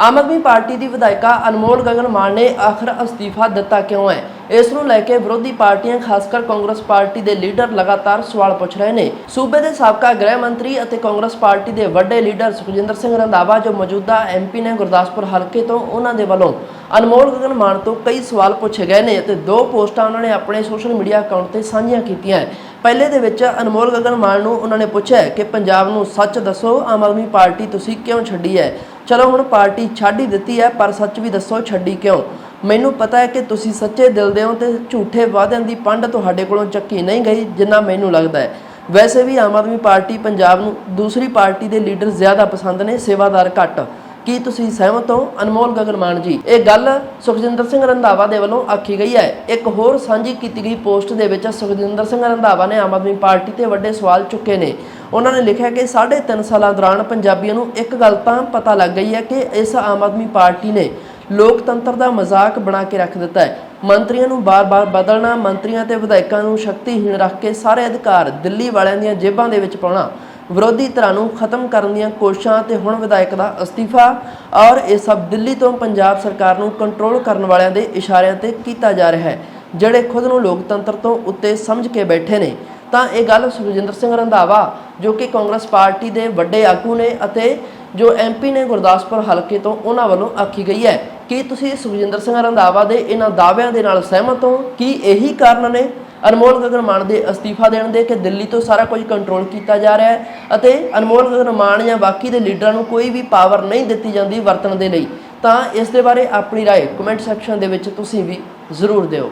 Aam Aadmi party ਦੀ ਵਿਧਾਇਕਾ ਅਨਮੋਲ ਗਗਨ ਮਾਨ ਨੇ ਆਖਰ ਅਸਤੀਫਾ ਦਿੱਤਾ ਕਿਉਂ ਹੈ? ਇਸ ਨੂੰ ਲੈ ਕੇ ਵਿਰੋਧੀ ਪਾਰਟੀਆਂ ਖਾਸ ਕਰ ਕਾਂਗਰਸ ਪਾਰਟੀ ਦੇ ਲੀਡਰ ਲਗਾਤਾਰ ਸਵਾਲ ਪੁੱਛ ਰਹੇ ਨੇ। ਸੂਬੇ ਦੇ ਸਾਬਕਾ ਗ੍ਰਹਿ ਮੰਤਰੀ ਅਤੇ ਕਾਂਗਰਸ ਪਾਰਟੀ ਦੇ ਵੱਡੇ ਲੀਡਰ ਸੁਖਜਿੰਦਰ ਸਿੰਘ ਰੰਧਾਵਾ ਜੋ ਮੌਜੂਦਾ ਐਮਪੀ ਨੇ ਗੁਰਦਾਸਪੁਰ ਹਲਕੇ ਤੋਂ ਉਹਨਾਂ ਦੇ ਵੱਲੋਂ ਅਨਮੋਲ ਗਗਨ ਮਾਨ ਤੋਂ ਕਈ ਸਵਾਲ ਪੁੱਛੇ ਗਏ ਨੇ ਅਤੇ ਦੋ ਪੋਸਟਾਂ ਉਹਨਾਂ ਨੇ ਆਪਣੇ ਸੋਸ਼ਲ ਮੀਡੀਆ ਅਕਾਊਂਟ ਤੇ ਸਾਂਝੀਆਂ ਕੀਤੀਆਂ ਹੈ। ਪਹਿਲੇ ਦੇ ਵਿੱਚ ਅਨਮੋਲ ਗਗਨ ਮਾਨ ਨੂੰ ਉਹਨਾਂ ਨੇ ਪੁੱਛਿਆ ਕਿ ਪੰਜਾਬ ਨੂੰ ਸੱਚ ਦੱਸੋ, ਆਮ ਆਦਮੀ ਪਾਰਟੀ ਤੁਸੀਂ ਕਿਉਂ ਛੱਡੀ ਹੈ? ਚਲੋ ਹੁਣ ਪਾਰਟੀ ਛੱਡ ਹੀ ਦਿੱਤੀ ਹੈ, ਪਰ ਸੱਚ ਵੀ ਦੱਸੋ ਛੱਡੀ ਕਿਉਂ? ਮੈਨੂੰ ਪਤਾ ਹੈ ਕਿ ਤੁਸੀਂ ਸੱਚੇ ਦਿਲ ਦੇ ਹੋ ਤੇ ਝੂਠੇ ਵਾਅਦਿਆਂ ਦੀ ਪੰਡ ਤੁਹਾਡੇ ਕੋਲੋਂ ਚੱਕੀ ਨਹੀਂ ਗਈ, ਜਿੰਨਾ ਮੈਨੂੰ ਲੱਗਦਾ ਹੈ। ਵੈਸੇ ਵੀ ਆਮ ਆਦਮੀ ਪਾਰਟੀ ਪੰਜਾਬ ਨੂੰ ਦੂਸਰੀ ਪਾਰਟੀ ਦੇ ਲੀਡਰ ਜ਼ਿਆਦਾ ਪਸੰਦ ਨੇ, ਸੇਵਾਦਾਰ ਘੱਟ। ਕੀ ਤੁਸੀਂ ਸਹਿਮਤ ਹੋ? ਅਨਮੋਲ ਗਗਨ ਮਾਨ ਜੀ, ਇਹ ਗੱਲ ਸੁਖਜਿੰਦਰ ਸਿੰਘ ਰੰਧਾਵਾ ਦੇ ਵੱਲੋਂ ਆਖੀ ਗਈ ਹੈ। ਇੱਕ ਹੋਰ ਸਾਂਝੀ ਕੀਤੀ ਗਈ ਪੋਸਟ ਦੇ ਵਿੱਚ ਸੁਖਜਿੰਦਰ ਸਿੰਘ ਰੰਧਾਵਾ ਨੇ ਆਮ ਆਦਮੀ ਪਾਰਟੀ ਤੇ ਵੱਡੇ ਸਵਾਲ ਚੁੱਕੇ ਨੇ। ਉਹਨਾਂ ਨੇ ਲਿਖਿਆ ਕਿ 3.5 ਸਾਲਾਂ ਦੌਰਾਨ ਪੰਜਾਬੀਆਂ ਨੂੰ ਇੱਕ ਗੱਲ ਤਾਂ ਪਤਾ ਲੱਗ ਗਈ ਹੈ ਕਿ ਇਸ ਆਮ ਆਦਮੀ ਪਾਰਟੀ ਨੇ ਲੋਕਤੰਤਰ ਦਾ ਮਜ਼ਾਕ ਬਣਾ ਕੇ ਰੱਖ ਦਿੱਤਾ ਹੈ। ਮੰਤਰੀਆਂ ਨੂੰ ਬਾਰ-ਬਾਰ ਬਦਲਣਾ, ਮੰਤਰੀਆਂ ਤੇ ਵਿਧਾਇਕਾਂ ਨੂੰ ਸ਼ਕਤੀਹੀਣ ਰੱਖ ਕੇ ਸਾਰੇ ਅਧਿਕਾਰ ਦਿੱਲੀ ਵਾਲਿਆਂ ਦੀਆਂ ਜੇਬਾਂ ਦੇ ਵਿੱਚ ਪਾਉਣਾ, ਵਿਰੋਧੀ ਧਿਰਾਂ ਨੂੰ ਖਤਮ ਕਰਨ ਦੀਆਂ ਕੋਸ਼ਿਸ਼ਾਂ ਤੇ ਹੁਣ ਵਿਧਾਇਕ ਦਾ ਅਸਤੀਫਾ ਔਰ ਇਹ ਸਭ ਦਿੱਲੀ ਤੋਂ ਪੰਜਾਬ ਸਰਕਾਰ ਨੂੰ ਕੰਟਰੋਲ ਕਰਨ ਵਾਲਿਆਂ ਦੇ ਇਸ਼ਾਰਿਆਂ ਤੇ ਕੀਤਾ ਜਾ ਰਿਹਾ ਹੈ, ਜਿਹੜੇ ਖੁਦ ਨੂੰ ਲੋਕਤੰਤਰ ਤੋਂ ਉੱਤੇ ਸਮਝ ਕੇ ਬੈਠੇ ਨੇ। ਤਾਂ ਇਹ ਗੱਲ ਸੁਖਜਿੰਦਰ ਸਿੰਘ ਰੰਧਾਵਾ ਜੋ ਕਿ ਕਾਂਗਰਸ ਪਾਰਟੀ ਦੇ ਵੱਡੇ ਆਗੂ ਨੇ ਅਤੇ ਜੋ ਐਮਪੀ ਨੇ ਗੁਰਦਾਸਪੁਰ ਹਲਕੇ ਤੋਂ ਉਹਨਾਂ ਵੱਲੋਂ ਆਖੀ ਗਈ ਹੈ ਕੀ ਤੁਸੀਂ ਸੁਖਜਿੰਦਰ ਸਿੰਘ ਰੰਧਾਵਾ ਦੇ ਇਹਨਾਂ ਦਾਅਵਿਆਂ ਦੇ ਨਾਲ ਸਹਿਮਤ ਹੋ ਕੀ ਇਹੀ ਕਾਰਨ ਨੇ ਅਨਮੋਲ ਗਗਨ ਮਾਨ ਦੇ ਅਸਤੀਫਾ ਦੇਣ ਦੇ ਕਿ ਦਿੱਲੀ ਤੋਂ ਸਾਰਾ ਕੁਝ ਕੰਟਰੋਲ ਕੀਤਾ ਜਾ ਰਿਹਾ ਹੈ ਅਤੇ ਅਨਮੋਲ ਗਗਨ ਮਾਨ ਜਾਂ ਬਾਕੀ ਦੇ ਲੀਡਰਾਂ ਨੂੰ ਕੋਈ ਵੀ ਪਾਵਰ ਨਹੀਂ ਦਿੱਤੀ ਜਾਂਦੀ ਵਰਤਣ ਦੇ ਲਈ ਤਾਂ ਇਸ ਦੇ ਬਾਰੇ ਆਪਣੀ رائے ਕਮੈਂਟ ਸੈਕਸ਼ਨ ਦੇ ਵਿੱਚ ਤੁਸੀਂ ਵੀ ਜ਼ਰੂਰ ਦਿਓ